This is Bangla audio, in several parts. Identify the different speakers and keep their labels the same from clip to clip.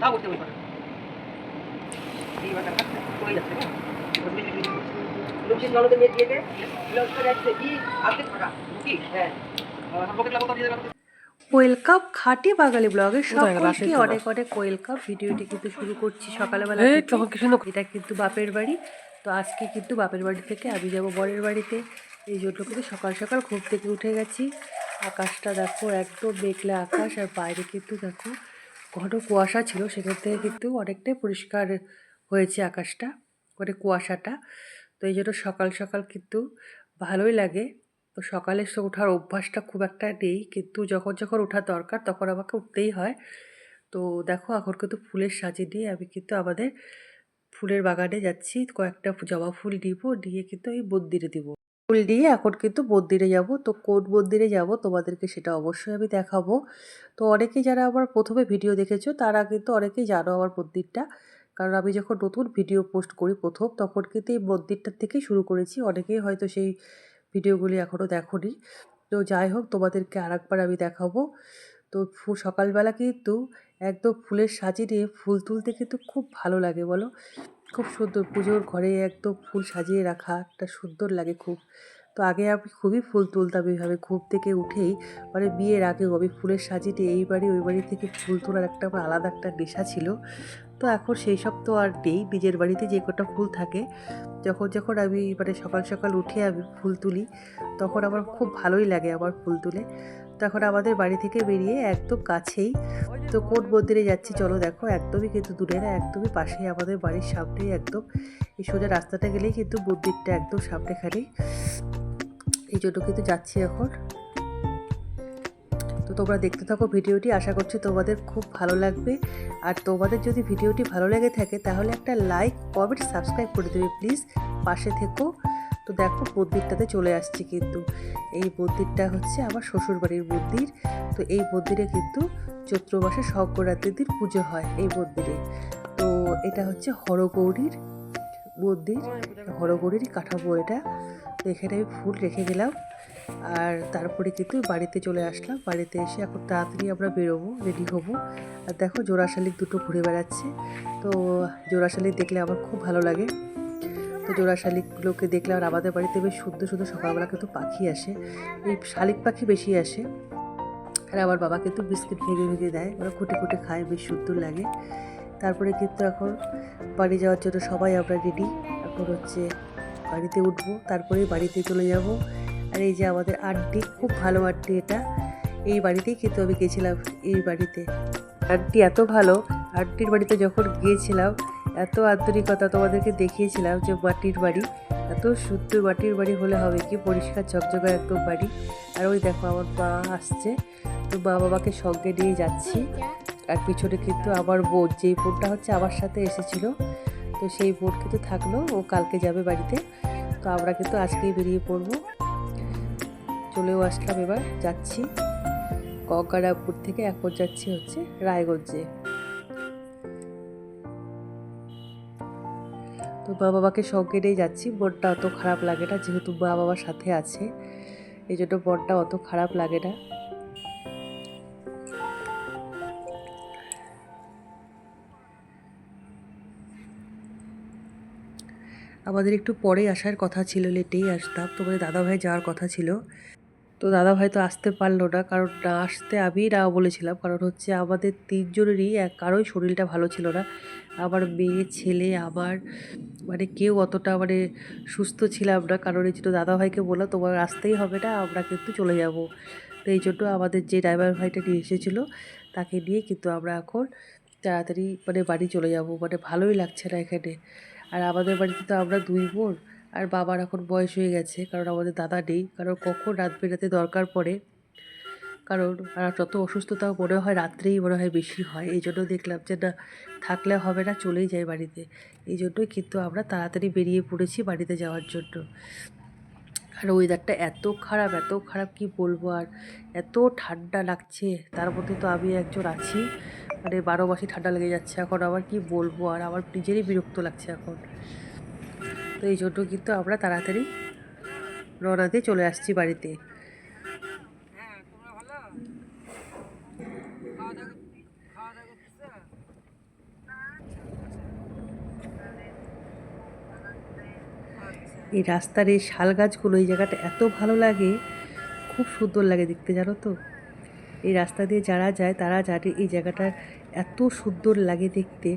Speaker 1: তাও করতে বই যাচ্ছে হ্যাঁ? মেয়ে আপনি থাকা কি হ্যাঁ সম্পর্কে দিয়ে
Speaker 2: ওয়েলকাম খাটি বাঙালি ব্লগে সকলকে অনেক অনেক ওয়েলকাম ভিডিওটি কিন্তু শুরু করছি সকালবেলা এটা কিন্তু বাপের বাড়ি। তো আজকে কিন্তু বাপের বাড়ি থেকে আমি যাব বরের বাড়িতে। এই জন্য কিন্তু সকাল সকাল ঘুম থেকে উঠে গেছি। আকাশটা দেখো, একদম মেঘলা আকাশ আর বাইরে কিন্তু দেখো ঘন কুয়াশা ছিল। সেখান থেকে কিন্তু অনেকটাই পরিষ্কার হয়েছে আকাশটা মানে কুয়াশাটা। তো এই জন্য সকাল সকাল কিন্তু ভালোই লাগে। তো সকালে ওঠার অভ্যাসটা খুব একটা নেই, কিন্তু যখন যখন ওঠার দরকার তখন আমাকে উঠতেই হয়। তো দেখো, এখন কিন্তু ফুলের সাজে নিয়ে আমি কিন্তু আমাদের ফুলের বাগানে যাচ্ছি, কয়েকটা জবা ফুল নিব নিয়ে কিন্তু এই মন্দিরে দিব। ফুল নিয়ে এখন কিন্তু মন্দিরে যাব। তো কোন মন্দিরে যাব তোমাদেরকে সেটা অবশ্যই আমি দেখাবো। তো অনেকেই যারা আমার প্রথমে ভিডিও দেখেছ, তারা কিন্তু অনেকেই জানো আমার মন্দিরটা। কারণ আমি যখন নতুন ভিডিও পোস্ট করি প্রথম, তখন কিন্তু এই মন্দিরটার থেকেই শুরু করেছি। অনেকেই হয়তো সেই ভিডিওগুলি এখনও দেখোনি। তো যাই হোক, তোমাদেরকে আরেকবার আমি দেখাবো। তো সকালবেলা কিন্তু একদম ফুলের সাজে নিয়ে ফুল তুলতে কিন্তু খুব ভালো লাগে বলো। খুব সুন্দর পুজোর ঘরে একদম ফুল সাজিয়ে রাখা একটা সুন্দর লাগে খুব। তো আগে আমি খুবই ফুল তুলতাম এইভাবে ঘুম থেকে উঠেই। মানে বিয়ের আগেও আমি ফুলের সাজিয়ে এই বাড়ি ওই বাড়ি থেকে ফুল তোলার একটা আমার আলাদা একটা নেশা ছিল। তো এখন সেই সব তো আর নেই, নিজের বাড়িতে যে কটা ফুল থাকে। যখন যখন আমি মানে সকাল সকাল উঠে আমি ফুল তুলি, তখন আমার খুব ভালোই লাগে আমার ফুল তুলে। তখন আমাদের বাড়ি থেকে বেরিয়ে একদম কাছেই তো কোন মন্দিরে যাচ্ছি চলো দেখো, একদমই কিন্তু দূরে না, একদমই পাশেই আমাদের বাড়ির সামনেই একদম। এই সোজা রাস্তাটা গেলেই কিন্তু মন্দিরটা একদম সামনেখানেই। এই জন্য কিন্তু যাচ্ছি এখন। তো তোমরা দেখতে থাকো ভিডিওটি, আশা করছি তোমাদের খুব ভালো লাগবে। আর তোমাদের যদি ভিডিওটি ভালো লেগে থাকে তাহলে একটা লাইক, কমেন্ট, সাবস্ক্রাইব করে দেবে প্লিজ। পাশে থেকো। তো দেখো মন্দিরটাতে চলে আসছি কিন্তু। এই মন্দিরটা হচ্ছে আমার শ্বশুরবাড়ির মন্দির। তো এই মন্দিরে কিন্তু চৈত্র মাসে সংক্রান্তির দিন পুজো হয় এই মন্দিরে। তো এটা হচ্ছে হরগৌরীর মন্দির। হরগৌরীর কাঠামো এটা। তো এখানে আমি ফুল রেখে গেলাম। আর তারপরে কিন্তু বাড়িতে চলে আসলাম। বাড়িতে এসে এখন তাড়াতাড়ি আমরা বেরোবো, রেডি হব। আর দেখো জোড়া শালিক দুটো ঘুরে বেড়াচ্ছে। তো জোড়া শালিক দেখলে আমার খুব ভালো লাগে। তো জোড়া শালিকগুলোকে দেখলে আর আমাদের বাড়িতে বেশ সুন্দর সুন্দর সকালবেলা কিন্তু পাখি আসে। এই শালিক পাখি বেশি আসে। আর আমার বাবা কিন্তু বিস্কিট ভেঙে ভেঙে দেয়। ওরা খুঁটে খুঁটে খায়, বেশ সুন্দর লাগে। তারপরে কিন্তু এখন বাড়ি যাওয়ার জন্য সবাই আমরা রেডি এখন হচ্ছে বাড়িতে উঠবো, তারপরে বাড়িতে চলে যাব। আর এই যে আমাদের আন্টি, খুব ভালো আন্টি এটা। এই বাড়িতেই কিন্তু আমি গেছিলাম, এই বাড়িতে। আন্টি এত ভালো, আন্টির বাড়িতে যখন গিয়েছিলাম এত আন্তরিকতা তোমাদেরকে দেখিয়েছিলাম যে মাটির বাড়ি, এত সুন্দর মাটির বাড়ি হলে হবে কি? পরিষ্কার ঝকঝকা একদম বাড়ি। আর ওই দেখো আমার মা আসছে, তো মা বাবাকে সঙ্গে নিয়ে যাচ্ছি। আর পিছনে কিন্তু আমার বোন, যেই বোনটা হচ্ছে আমার সাথে এসেছিল, তো সেই বোন কিন্তু থাকল, ও কালকে যাবে বাড়িতে। তো আমরা কিন্তু আজকেই বেরিয়ে পড়ব। চলেও আসলাম এবার, যাচ্ছি। গঙ্গারামপুর থেকে এখন যাচ্ছি হচ্ছে রায়গঞ্জে। তো মা বাবাকে সঙ্গে নিয়ে যাচ্ছি। মনটা অত খারাপ লাগে না, যেহেতু মা বাবার সাথে আছে। এই জন্য মনটা অত খারাপ লাগে না। আমাদের একটু পরে আসার কথা ছিল লেটেই আসতাম। তোমাদের দাদাভাই যাওয়ার কথা ছিল। তো দাদাভাই তো আসতে পারল না, কারণ না আসতে আমি না বলেছিলাম, কারণ হচ্ছে আমাদের তিনজনেরই এক, কারোই শরীরটা ভালো ছিল না। আমার মেয়ে, ছেলে, আমার মানে কেউ অতটা মানে সুস্থ ছিলাম না, কারণ এই জন্য দাদাভাইকে বললাম, তোমার আসতেই হবে না, আমরা কিন্তু চলে যাব। তো এই জন্য আমাদের যে ড্রাইভার ভাইটা নিয়ে এসেছিল, তাকে নিয়ে কিন্তু আমরা এখন তাড়াতাড়ি মানে বাড়ি চলে যাব মানে ভালোই লাগছে না এখানে। আর আমাদের বাড়িতে তো আমরা দুই বোন আর বাবার এখন বয়স হয়ে গেছে, কারণ আমাদের দাদা নেই। কারণ কখন রাত বেরাতে দরকার পড়ে, কারণ আর যত অসুস্থতাও মনে হয় রাত্রেই মনে হয় বেশি হয়। এই জন্য দেখলাম যে না, থাকলে হবে না, চলেই যায় বাড়িতে। এই জন্যই কিন্তু আমরা তাড়াতাড়ি বেরিয়ে পড়েছি বাড়িতে যাওয়ার জন্য। আর ওয়েদারটা এত খারাপ এত খারাপ, কি বলব আর? এত ঠান্ডা লাগছে। তার মধ্যে তো আমি একজন আছি মানে বারো মাসে ঠান্ডা লেগে যাচ্ছে। এখন আবার কি বলব আর? আমার নিজেরই বিরক্ত লাগছে এখন। তো এই জন্য কিন্তু আমরা তাড়াতাড়ি রওনা দিয়ে চলে আসছি বাড়িতে। এই রাস্তার এই শাল গাছগুলো, এই জায়গাটা এত ভালো লাগে, খুব সুন্দর লাগে দেখতে, জানো তো? এই রাস্তা দিয়ে যারা যায়, তারা জানে এই জায়গাটা এত সুন্দর লাগে দেখতে।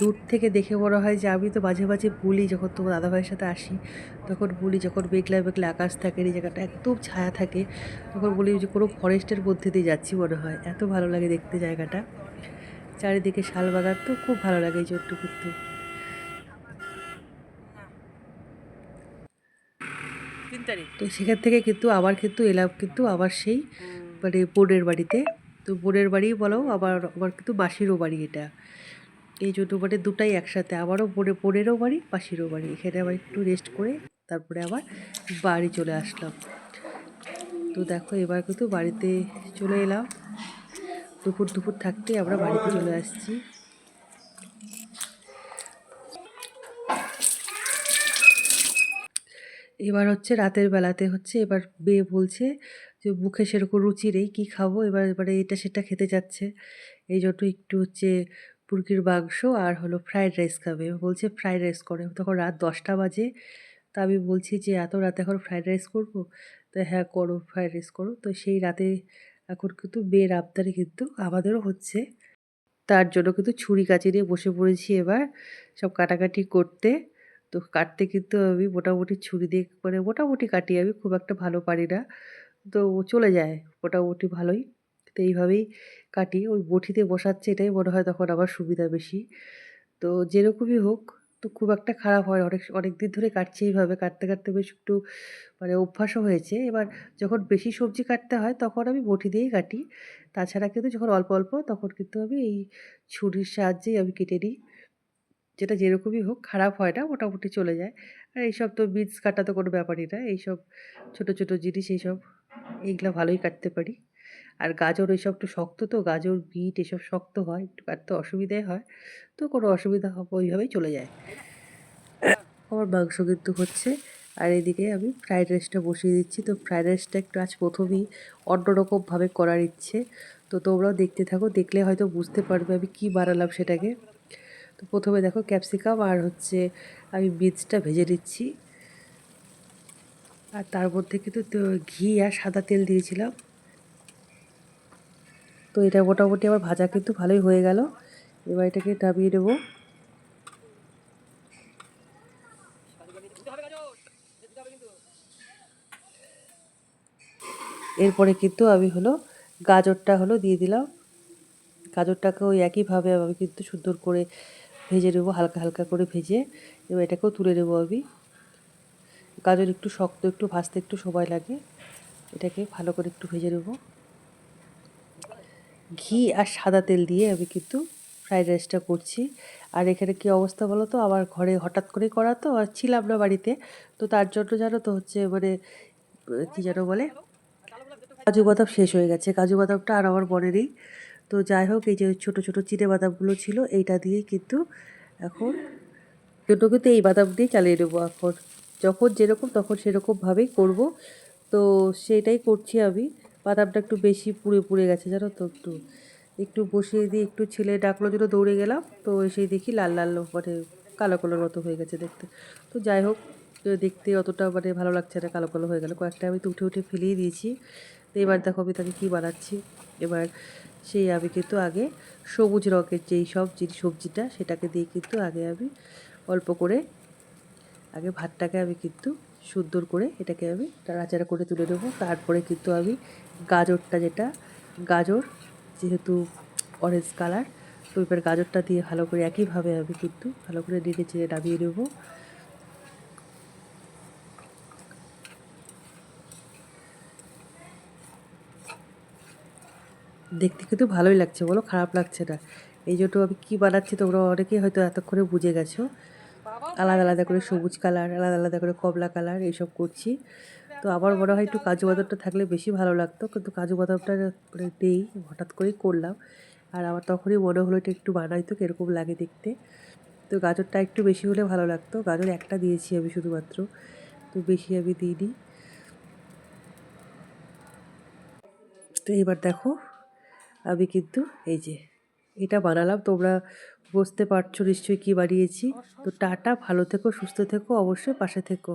Speaker 2: দূর থেকে দেখে মনে হয় যে আমি তো মাঝে মাঝে বলি যখন তোমার দাদাভাইয়ের সাথে আসি। তখন বলি যখন মেঘলা মেঘলা আকাশ থাকে এই জায়গাটা একদম ছায়া থাকে তখন বলি যে কোনো ফরেস্টের মধ্যে দিয়ে যাচ্ছি মনে হয়। এত ভালো লাগে দেখতে জায়গাটা। চারিদিকে শাল বাগান তো খুব ভালো লাগে এই জন্য কিন্তু। তো সেখান থেকে কিন্তু আবার কিন্তু এলাম কিন্তু আবার সেই মানে বোনের বাড়িতে। তো বোনের বাড়ি বলো, আবার আবার কিন্তু মাসিরও বাড়ি এটা। এই জন্য মানে দুটাই একসাথে আবারও বোনে, বোনেরও বাড়ি, মাসিরও বাড়ি। এখানে আবার একটু রেস্ট করে তারপরে আবার বাড়ি চলে আসলাম। তো দেখো, এবার কিন্তু বাড়িতে চলে এলাম। দুপুর দুপুর থাকতে আমরা বাড়িতে চলে আসছি। এবার হচ্ছে রাতের বেলাতে হচ্ছে, এবার মেয়ে বলছে যে মুখে সেরকম রুচি নেই, কী খাব? এবার, এবারে এটা সেটা খেতে যাচ্ছে। এই জন্য একটু হচ্ছে মুরগির মাংস আর হলো ফ্রায়েড রাইস খাবে। বলছে ফ্রায়েড রাইস করে। তখন রাত দশটা বাজে। তা আমি বলছি যে, এত রাতে এখন ফ্রায়েড রাইস করব? তো হ্যাঁ করো ফ্রায়েড রাইস করো। তো সেই রাতে এখন কিন্তু মেয়ের আবদারে কিন্তু আমাদেরও হচ্ছে। তার জন্য কিন্তু ছুরি কাচি নিয়ে বসে পড়েছি এবার। সব কাটাকাটি করতে। তো কাটতে কিন্তু আমি মোটামুটি ছুরি দিয়ে মানে মোটামুটি কাটি আমি খুব একটা ভালো পারি না। তো চলে যায়, মোটামুটি ভালোই। তো এইভাবেই কাটি, ওই বটিতে বসাচ্ছে এটাই মনে হয় তখন আবার সুবিধা বেশি। তো যেরকমই হোক, তো খুব একটা খারাপ হয় অনেক অনেক দিন ধরে কাটছি এইভাবে, কাটতে কাটতে বেশ একটু মানে অভ্যাসও হয়েছে। এবার যখন বেশি সবজি কাটতে হয় তখন আমি বটি দিয়েই কাটি। তাছাড়া কিন্তু যখন অল্প অল্প তখন কিন্তু আমি এই ছুরির সাহায্যেই আমি কেটে নিই যেটা যেরকমই হোক, খারাপ হয় না, মোটামুটি চলে যায়। আর এইসব তো বীজ কাটা তো কোনো ব্যাপারই না। এইসব ছোটো ছোটো জিনিস, এইসব এইগুলো ভালোই কাটতে পারি। আর গাজর এইসব একটু শক্ত তো, গাজর, বিট এসব শক্ত হয়, একটু কাটতে অসুবিধাই হয়। তো কোনো অসুবিধা ওইভাবেই চলে যায়। আমার মাংস কিন্তু হচ্ছে, আর এদিকে আমি ফ্রাইড রাইসটা বসিয়ে দিচ্ছি। তো ফ্রাইড রাইসটা একটু আজ প্রথমেই অন্যরকমভাবে করার ইচ্ছে। তো তোমরাও দেখতে থাকো, দেখলে হয়তো বুঝতে পারবে আমি কী বানালাম সেটাকে। তো প্রথমে দেখো ক্যাপসিকাম আর হচ্ছে আমি বীজটা ভেজে দিচ্ছি আর তার মধ্যে কিন্তু ঘি আর সাদা তেল দিয়েছিলাম। তো এটা মোটামুটি আমার ভাজা কিন্তু ভালোই হয়ে গেল। এবার এটাকে নামিয়ে নেব। এরপরে কিন্তু আমি হলো গাজরটা হলো দিয়ে দিলাম। গাজরটাকে ওই একইভাবে আমি কিন্তু সুন্দর করে ভেজে নেব, হালকা হালকা করে ভেজে। এবার এটাকেও তুলে নেব আমি। গাজর একটু শক্ত, একটু ভাজতে একটু সময় লাগে। এটাকে ভালো করে একটু ভেজে নেব। ঘি আর সাদা তেল দিয়ে আমি কিন্তু ফ্রাইড রাইসটা করছি। আর এখানে কী অবস্থা বলো তো? আমার ঘরে হঠাৎ করেই করা তো, আর ছিলাম না বাড়িতে। তো তার জন্য জানো তো হচ্ছে মানে কী যেন বলে? কাজু বাদাম শেষ হয়ে গেছে। কাজু বাদামটা আর আমার মনে নেই। তো যাই হোক, এই যে ছোটো ছোটো চিনে বাদামগুলো ছিল, এইটা দিয়েই কিন্তু এখন, জন্য কিন্তু এই বাদাম দিয়ে চালিয়ে নেব এখন। যখন যেরকম তখন সেরকমভাবেই করব। তো সেটাই করছি আমি। বাদামটা একটু বেশি পুড়ে পুড়ে গেছে, জানো তো একটু। একটু বসিয়ে দিয়ে একটু ছেলে ডাকলো জন্য দৌড়ে গেলাম। তো এসে দেখি লাল লাল মানে কালো কালোর মতো হয়ে গেছে দেখতে। তো যাই হোক দেখতে অতটা মানে ভালো লাগছে না, কালো কালো হয়ে গেল। কয়েকটা আমি তো উঠে উঠে ফেলিয়ে দিয়েছি। তো এবার দেখো আমি তাকে কী বানাচ্ছি। এবার সেই আমি কিন্তু আগে সবুজ রঙের যেই সব সবজিটা, সেটাকে দিয়ে কিন্তু আগে আমি অল্প করে আগে ভাতটাকে আমি কিন্তু সুন্দর করে এটাকে আমি নাড়াচাড়া করে তুলে নেব। তারপরে কিন্তু আমি গাজরটা যেটা, গাজর যেহেতু অরেঞ্জ কালার তো এবার গাজরটা দিয়ে ভালো করে একইভাবে আমি কিন্তু ভালো করে নেড়ে চেড়ে নামিয়ে নেব। দেখতে কিন্তু ভালোই লাগছে বলো, খারাপ লাগছে না। এই জন্য আমি কী বানাচ্ছি তোমরা অনেকেই হয়তো এতক্ষণে বুঝে গেছো। আলাদা আলাদা করে সবুজ কালার, আলাদা আলাদা করে কমলা কালার এইসব করছি। তো আমার মনে হয় একটু কাজু বাদামটা থাকলে বেশি ভালো লাগতো, কিন্তু কাজু বাদামটা নেই হঠাৎ করেই করলাম। আর আমার তখনই মনে হলো এটা একটু বানাই তো, কীরকম লাগে দেখতে। তো গাজরটা একটু বেশি হলে ভালো লাগতো, গাজর একটা দিয়েছি আমি শুধুমাত্র, তো বেশি আমি দিইনি। তো এবার দেখো, আমি কিন্তু এই যে এটা বানালাম, তোমরা বুঝতে পারছ নিশ্চয়ই কী বাড়িয়েছি। তো টাটা ভালো থেকো সুস্থ থেকো অবশ্যই পাশে থেকো।